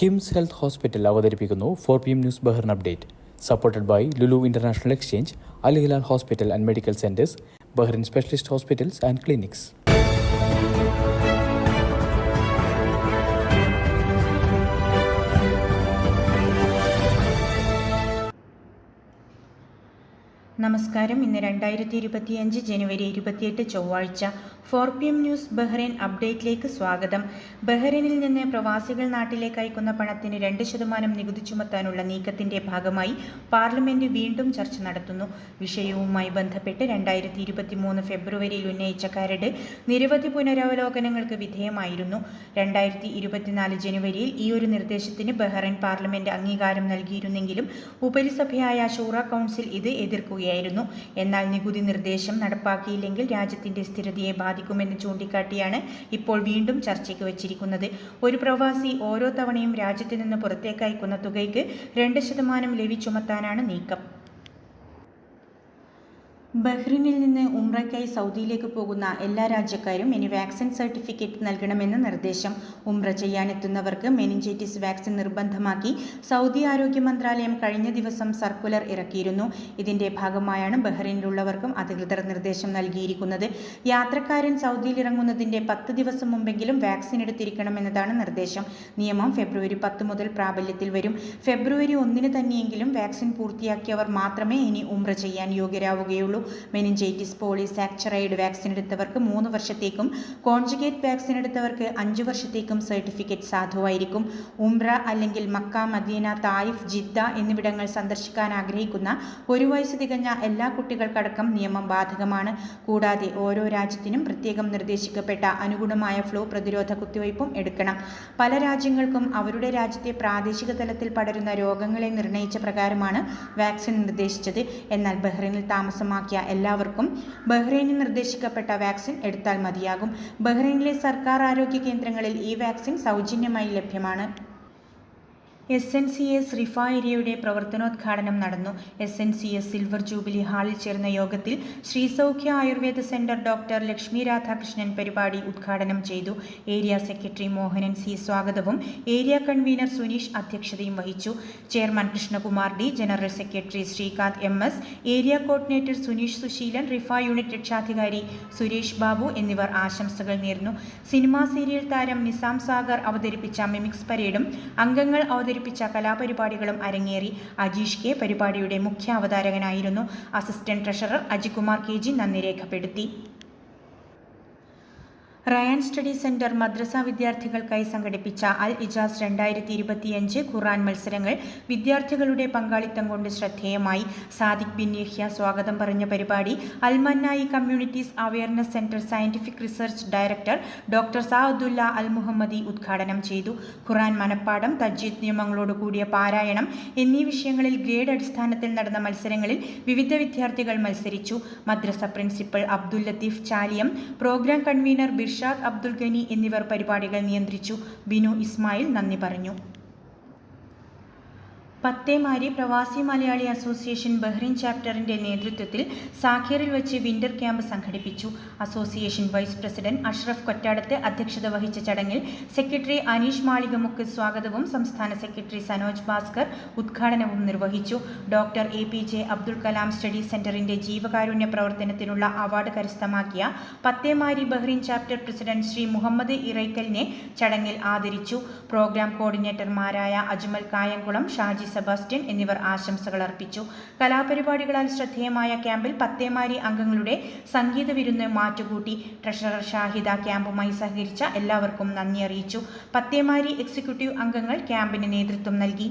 KIMS health hospital അവതരിപ്പിക്കുന്നു four P M news Bahrain update. Supported by Lulu international exchange Al Hilal hospital and medical centres Bahrain specialist hospitals and clinics. നമസ്കാരം. ഇന്ന് രണ്ടായിരത്തി ഇരുപത്തിയഞ്ച് ജനുവരി ഇരുപത്തിയെട്ട് ചൊവ്വാഴ്ച four P M news Bahrain അപ്ഡേറ്റിലേക്ക് സ്വാഗതം. ബഹ്റൈനിൽ നിന്ന് പ്രവാസികൾ നാട്ടിലേക്ക് അയക്കുന്ന പണത്തിന് രണ്ട് ശതമാനം നികുതി ചുമത്താനുള്ള നീക്കത്തിന്റെ ഭാഗമായി പാർലമെന്റ് വീണ്ടും ചർച്ച നടത്തുന്നു. വിഷയവുമായി ബന്ധപ്പെട്ട് രണ്ടായിരത്തി ഇരുപത്തി മൂന്ന് ഫെബ്രുവരിയിൽ ഉന്നയിച്ച കരട് നിരവധി പുനരവലോകനങ്ങൾക്ക് വിധേയമായിരുന്നു. രണ്ടായിരത്തി ഇരുപത്തിനാല് ജനുവരിയിൽ ഈ ഒരു നിർദ്ദേശത്തിന് ബഹ്റൈൻ പാർലമെന്റ് അംഗീകാരം നൽകിയിരുന്നെങ്കിലും ഉപരിസഭയായ ഷൂറ കൗൺസിൽ ഇത് എതിർക്കുകയായിരുന്നു. എന്നാൽ നികുതി നിർദ്ദേശം നടപ്പാക്കിയില്ലെങ്കിൽ രാജ്യത്തിന്റെ സ്ഥിരതയെ ബാധിക്കുമെന്ന് ചൂണ്ടിക്കാട്ടിയാണ് ഇപ്പോൾ വീണ്ടും ചർച്ചയ്ക്ക് വച്ചിരിക്കുന്നത്. ഒരു പ്രവാസി ഓരോ തവണയും രാജ്യത്ത് നിന്ന് പുറത്തേക്കയക്കുന്ന തുകയ്ക്ക് രണ്ട് ശതമാനം ലെവി ചുമത്താനാണ് നീക്കം. ബഹ്റിനിൽ നിന്ന് ഉംറയ്ക്കായി സൗദിയിലേക്ക് പോകുന്ന എല്ലാ രാജ്യക്കാരും ഇനി വാക്സിൻ സർട്ടിഫിക്കറ്റ് നൽകണമെന്ന് നിർദ്ദേശം. ഉംറ ചെയ്യാനെത്തുന്നവർക്ക് മെനിഞ്ചൈറ്റിസ് വാക്സിൻ നിർബന്ധമാക്കി സൗദി ആരോഗ്യ മന്ത്രാലയം കഴിഞ്ഞ ദിവസം സർക്കുലർ ഇറക്കിയിരുന്നു. ഇതിന്റെ ഭാഗമായാണ് ബഹ്റിനിലുള്ളവർക്കും അധികൃതർ നിർദ്ദേശം നൽകിയിരിക്കുന്നത്. യാത്രക്കാരൻ സൗദിയിൽ ഇറങ്ങുന്നതിന്റെ പത്ത് ദിവസം മുമ്പെങ്കിലും വാക്സിൻ എടുത്തിരിക്കണമെന്നതാണ് നിർദ്ദേശം. നിയമം ഫെബ്രുവരി പത്ത് മുതൽ പ്രാബല്യത്തിൽ വരും. ഫെബ്രുവരി ഒന്നിന് തന്നെയെങ്കിലും വാക്സിൻ പൂർത്തിയാക്കിയവർ മാത്രമേ ഇനി ഉംറ ചെയ്യാൻ യോഗ്യരാവുകയുള്ളൂ. മെനിഞ്ചൈറ്റിസ് പോളിസാക്ചറൈഡ് വാക്സിൻ എടുത്തവർക്ക് മൂന്ന് വർഷത്തേക്കും കോൺജുഗേറ്റ് വാക്സിൻ എടുത്തവർക്ക് അഞ്ച് വർഷത്തേക്കും സർട്ടിഫിക്കറ്റ് സാധുവായിരിക്കും. ഉംറ അല്ലെങ്കിൽ മക്ക മദീന തായിഫ് ജിദ്ദ എന്നിവിടങ്ങൾ സന്ദർശിക്കാൻ ആഗ്രഹിക്കുന്ന ഒരു വയസ്സ് തികഞ്ഞ എല്ലാ കുട്ടികൾക്കടക്കം നിയമം ബാധകമാണ്. കൂടാതെ ഓരോ രാജ്യത്തിനും പ്രത്യേകം നിർദ്ദേശിക്കപ്പെട്ട അനുഗുണമായ ഫ്ലൂ പ്രതിരോധ കുത്തിവയ്പും എടുക്കണം. പല രാജ്യങ്ങൾക്കും അവരുടെ രാജ്യത്തെ പ്രാദേശിക തലത്തിൽ പടരുന്ന രോഗങ്ങളെ നിർണയിച്ച പ്രകാരമാണ് വാക്സിൻ നിർദ്ദേശിച്ചത്. എന്നാൽ ബഹ്റൈനിൽ താമസമാക്കിയ എല്ലാവർക്കും. ബഹ്റൈനിൽ നിർദ്ദേശിക്കപ്പെട്ട വാക്സിൻ എടുത്താൽ മതിയാകും. ബഹ്റൈനിലെ സർക്കാർ ആരോഗ്യ കേന്ദ്രങ്ങളിൽ ഈ വാക്സിൻ സൗജന്യമായി ലഭ്യമാണ്. S N C S Riffa ഏരിയയുടെ പ്രവർത്തനോദ്ഘാടനം നടന്നു. S N C S silver jubilee ഹാളിൽ ചേർന്ന യോഗത്തിൽ ശ്രീ സൗഖ്യ ആയുർവേദ സെന്റർ ഡോക്ടർ ലക്ഷ്മി രാധാകൃഷ്ണൻ പരിപാടി ഉദ്ഘാടനം ചെയ്തു. ഏരിയ സെക്രട്ടറി മോഹനൻ സി സ്വാഗതവും ഏരിയ കൺവീനർ സുനീഷ് അധ്യക്ഷതയും വഹിച്ചു. Chairman Krishnakumar D general secretary Srikanth M S area coordinator Suneesh Susheelan Riffa unit രക്ഷാധികാരി സുരേഷ് ബാബു എന്നിവർ ആശംസകൾ നേർന്നു. സിനിമാ സീരിയൽ താരം നിസാം സാഗർ അവതരിപ്പിച്ച മിമിക്സ് പരേഡും അംഗങ്ങൾ അവതരിപ്പിച്ച കലാപരിപാടികളും അരങ്ങേറി. അജീഷ് കെ പരിപാടിയുടെ മുഖ്യ അവതാരകനായിരുന്നു assistant treasurer Ajikumar K G നന്ദി രേഖപ്പെടുത്തി. റയാൻ സ്റ്റഡി സെന്റർ മദ്രസ വിദ്യാർത്ഥികൾക്കായി സംഘടിപ്പിച്ച അൽ ഇജാസ് രണ്ടായിരത്തി ഇരുപത്തിയഞ്ച് ഖുറാൻ മത്സരങ്ങൾ വിദ്യാർത്ഥികളുടെ പങ്കാളിത്തം കൊണ്ട് ശ്രദ്ധേയമായി. സാദിഖ് ബിൻ യഹ്യ സ്വാഗതം പറഞ്ഞ പരിപാടി Al Mannai communities awareness centre scientific research director doctor Saadullah al Muhammadi ഉദ്ഘാടനം ചെയ്തു. ഖുറാൻ മനപ്പാടം തജ്ജീദ് നിയമങ്ങളോട് കൂടിയ പാരായണം എന്നീ വിഷയങ്ങളിൽ ഗ്രേഡ് അടിസ്ഥാനത്തിൽ നടന്ന മത്സരങ്ങളിൽ വിവിധ വിദ്യാർത്ഥികൾ മത്സരിച്ചു. മദ്രസ principal Abdul Latheef Chaliyam program convener Birshad Abdul Gani എന്നിവർ പരിപാടികൾ നിയന്ത്രിച്ചു. ബിനു ഇസ്മായിൽ നന്ദി പറഞ്ഞു. പത്തേമാരി പ്രവാസി മലയാളി അസോസിയേഷൻ ബഹ്റിൻ ചാപ്റ്ററിന്റെ നേതൃത്വത്തിൽ സാഖേറിൽ വെച്ച് വിന്റർ ക്യാമ്പ് സംഘടിപ്പിച്ചു. Association vice president Ashraf Kottadath അധ്യക്ഷത വഹിച്ച ചടങ്ങിൽ സെക്രട്ടറി അനീഷ് മാളികമുക്ക് സ്വാഗതവും സംസ്ഥാന സെക്രട്ടറി സനോജ് ഭാസ്കർ ഉദ്ഘാടനവും നിർവഹിച്ചു. Doctor A P J Abdul Kalam study സെന്ററിന്റെ ജീവകാരുണ്യ പ്രവർത്തനത്തിനുള്ള അവാർഡ് കരസ്ഥമാക്കിയ Pathemari Bahrain chapter president Shri Muhammad ഇറൈക്കലിനെ ചടങ്ങിൽ ആദരിച്ചു. പ്രോഗ്രാം കോർഡിനേറ്റർമാരായ അജ്മൽ കായംകുളം ഷാജി സെബാസ്റ്റ്യൻ എന്നിവർ ആശംസകൾ അർപ്പിച്ചു. കലാപരിപാടികളാൽ ശ്രദ്ധേയമായ ക്യാമ്പിൽ പത്തേമാരി അംഗങ്ങളുടെ സംഗീത വിരുന്ന് മാറ്റുകൂട്ടി ട്രഷറർ ഷാഹിദ ക്യാമ്പുമായി സഹകരിച്ച എല്ലാവർക്കും നന്ദി അറിയിച്ചു. പത്തേമാരി എക്സിക്യൂട്ടീവ് അംഗങ്ങൾ ക്യാമ്പിന് നേതൃത്വം നൽകി.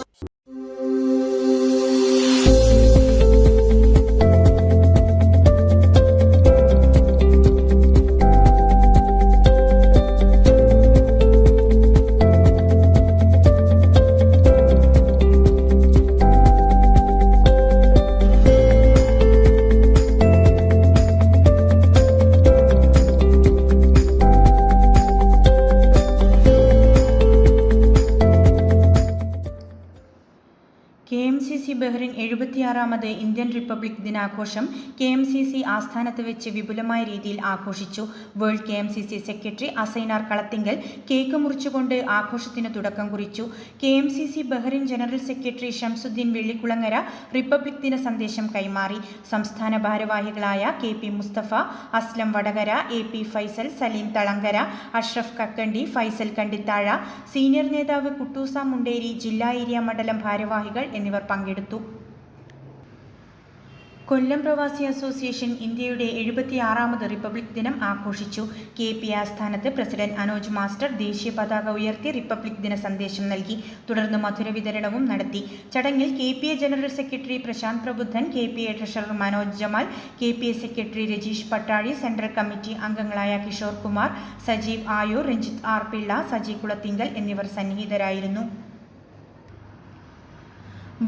എഴുപത്തിയാറാമത് ഇന്ത്യൻ റിപ്പബ്ലിക് ദിനാഘോഷം കെ എം സി സി ആസ്ഥാനത്ത് വെച്ച് വിപുലമായ രീതിയിൽ ആഘോഷിച്ചു. World K M C C secretary Assainar Kalathingal cake മുറിച്ചുകൊണ്ട് ആഘോഷത്തിന് തുടക്കം കുറിച്ചു. K M C C Bahrain general secretary Shamsuddeen Vellikulangara republic ദിന സന്ദേശം കൈമാറി. സംസ്ഥാന ഭാരവാഹികളായ K P Musthafa Aslam Vatakara A P Faisal Saleem Thalangara Ashraf Kakkandi Faisal Kandithazha senior നേതാവ് കുട്ടൂസ മുണ്ടേരി ജില്ലാ ഏരിയ മണ്ഡലം ഭാരവാഹികൾ എന്നിവർ പങ്കെടുത്തു. കൊല്ലം പ്രവാസി അസോസിയേഷൻ ഇന്ത്യയുടെ എഴുപത്തിയാറാമത് റിപ്പബ്ലിക് ദിനം ആഘോഷിച്ചു. കെ പി ആസ്ഥാനത്ത് പ്രസിഡന്റ് അനോജ് മാസ്റ്റർ ദേശീയ പതാക ഉയർത്തി റിപ്പബ്ലിക് ദിന സന്ദേശം നൽകി. തുടർന്ന് മധുര വിതരണവും നടത്തി. ചടങ്ങിൽ K P A general secretary Prasanth Prabudhan K P A treasurer Manoj Jamal K P A secretary Rajeesh Pattazhi central committee അംഗങ്ങളായ കിഷോർ കുമാർ സജീവ് ആയൂർ രഞ്ജിത്ത് ആർ പിള്ള സജി കുളത്തിങ്കൽ എന്നിവർ സന്നിഹിതരായിരുന്നു.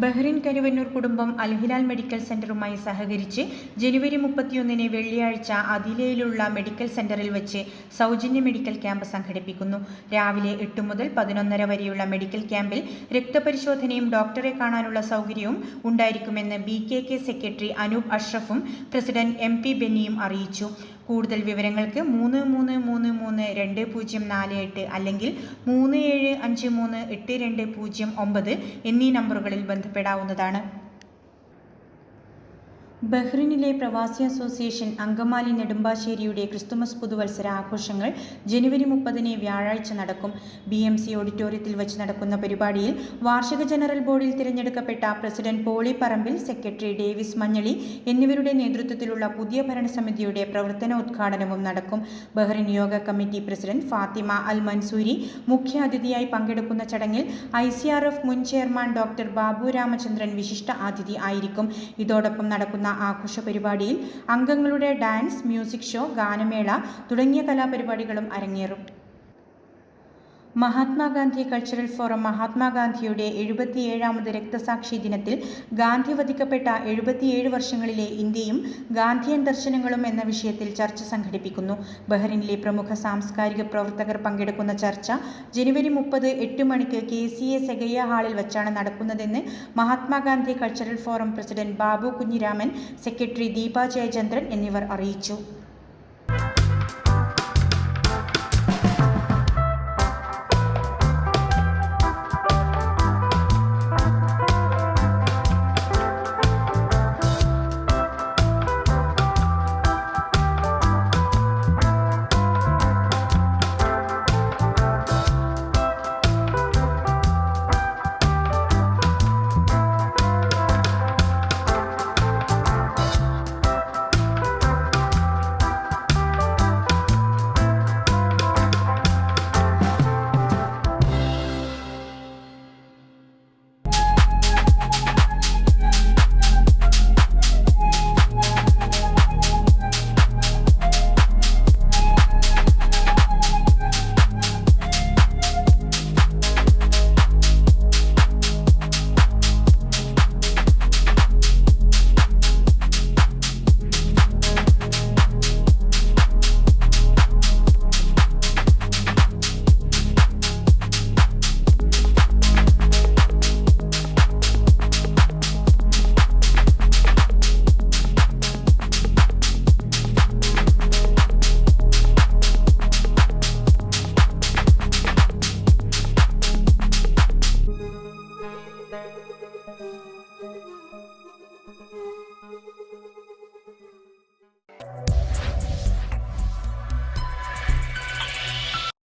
ബഹ്റിൻ കരുവന്നൂർ കുടുംബം അൽഹിലാൽ മെഡിക്കൽ സെന്ററുമായി സഹകരിച്ച് ജനുവരി മുപ്പത്തിയൊന്നിന് വെള്ളിയാഴ്ച അതിലയിലുള്ള മെഡിക്കൽ സെന്ററിൽ വെച്ച് സൗജന്യ മെഡിക്കൽ ക്യാമ്പ് സംഘടിപ്പിക്കുന്നു. രാവിലെ എട്ട് മുതൽ പതിനൊന്നര വരെയുള്ള മെഡിക്കൽ ക്യാമ്പിൽ രക്തപരിശോധനയും ഡോക്ടറെ കാണാനുള്ള സൗകര്യവും ഉണ്ടായിരിക്കുമെന്ന് B K K secretary Anoop അഷ്റഫും president M P ബെന്നിയും അറിയിച്ചു. കൂടുതൽ വിവരങ്ങൾക്ക് മൂന്ന് മൂന്ന് മൂന്ന് മൂന്ന് രണ്ട് പൂജ്യം നാല് എട്ട് അല്ലെങ്കിൽ മൂന്ന് ഏഴ് അഞ്ച് മൂന്ന് എട്ട് രണ്ട് പൂജ്യം ഒമ്പത് എന്നീ നമ്പറുകളിൽ ബന്ധപ്പെടാവുന്നതാണ്. ബഹ്റിനിലെ പ്രവാസി അസോസിയേഷൻ അങ്കമാലി നെടുമ്പാശ്ശേരിയുടെ ക്രിസ്തുമസ് പുതുവത്സര ആഘോഷങ്ങൾ ജനുവരി മുപ്പതിന് വ്യാഴാഴ്ച നടക്കും. ബി എം സി ഓഡിറ്റോറിയത്തിൽ വെച്ച് നടക്കുന്ന പരിപാടിയിൽ വാർഷിക ജനറൽ ബോർഡിൽ തിരഞ്ഞെടുക്കപ്പെട്ട president Poly Parambil secretary Davis Manjali എന്നിവരുടെ നേതൃത്വത്തിലുള്ള പുതിയ ഭരണസമിതിയുടെ പ്രവർത്തന ഉദ്ഘാടനവും നടക്കും. Bahrain yoga committee president Fatima al Mansoori മുഖ്യാതിഥിയായി പങ്കെടുക്കുന്ന ചടങ്ങിൽ ഐ മുൻ ചെയർമാൻ ഡോക്ടർ ബാബു രാമചന്ദ്രൻ വിശിഷ്ട അതിഥി ആയിരിക്കും. ഇതോടൊപ്പം നടക്കുന്ന ആഘോഷ പരിപാടിയിൽ അംഗങ്ങളുടെ ഡാൻസ് മ്യൂസിക് ഷോ ഗാനമേള തുടങ്ങിയ കലാപരിപാടികളും അരങ്ങേറും. മഹാത്മാഗാന്ധി കൾച്ചറൽ ഫോറം മഹാത്മാഗാന്ധിയുടെ എഴുപത്തിയേഴാമത് രക്തസാക്ഷി ദിനത്തിൽ ഗാന്ധി വധിക്കപ്പെട്ട എഴുപത്തിയേഴ് വർഷങ്ങളിലെ ഇന്ത്യയും ഗാന്ധിയൻ ദർശനങ്ങളും എന്ന വിഷയത്തിൽ ചർച്ച സംഘടിപ്പിക്കുന്നു. ബഹ്റിനിലെ പ്രമുഖ സാംസ്കാരിക പ്രവർത്തകർ പങ്കെടുക്കുന്ന ചർച്ച ജനുവരി മുപ്പത് എട്ട് മണിക്ക് കെ സി എ സെഗയ്യ ഹാളിൽ വെച്ചാണ് നടക്കുന്നതെന്ന് Mahatma Gandhi cultural forum president Babu Kunhiraman secretary Deepa Jayachandran എന്നിവർ അറിയിച്ചു.